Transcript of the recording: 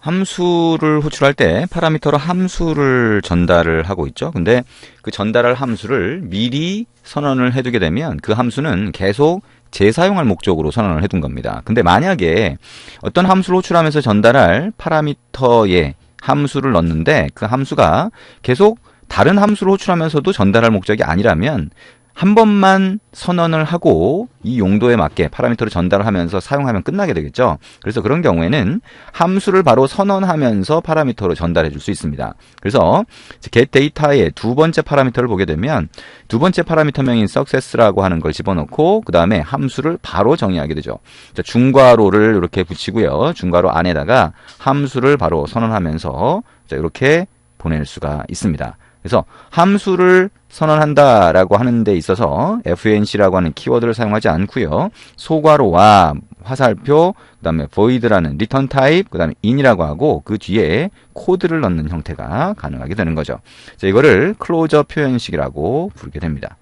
함수를 호출할 때 파라미터로 함수를 전달을 하고 있죠. 근데 그 전달할 함수를 미리 선언을 해두게 되면 그 함수는 계속 재사용할 목적으로 선언을 해둔 겁니다. 근데 만약에 어떤 함수를 호출하면서 전달할 파라미터에 함수를 넣는데 그 함수가 계속 다른 함수를 호출하면서도 전달할 목적이 아니라면 한 번만 선언을 하고 이 용도에 맞게 파라미터를 전달을 하면서 사용하면 끝나게 되겠죠. 그래서 그런 경우에는 함수를 바로 선언하면서 파라미터로 전달해 줄 수 있습니다. 그래서 get data의 두 번째 파라미터를 보게 되면 두 번째 파라미터명인 success라고 하는 걸 집어넣고 그 다음에 함수를 바로 정의하게 되죠. 자, 중괄호를 이렇게 붙이고요. 중괄호 안에다가 함수를 바로 선언하면서 자, 이렇게 보낼 수가 있습니다. 그래서 함수를 선언한다라고 하는 데 있어서 FNC라고 하는 키워드를 사용하지 않고요. 소괄호와 화살표, 그 다음에 void라는 return type, 그 다음에 in이라고 하고 그 뒤에 코드를 넣는 형태가 가능하게 되는 거죠. 자, 이거를 클로저 표현식이라고 부르게 됩니다.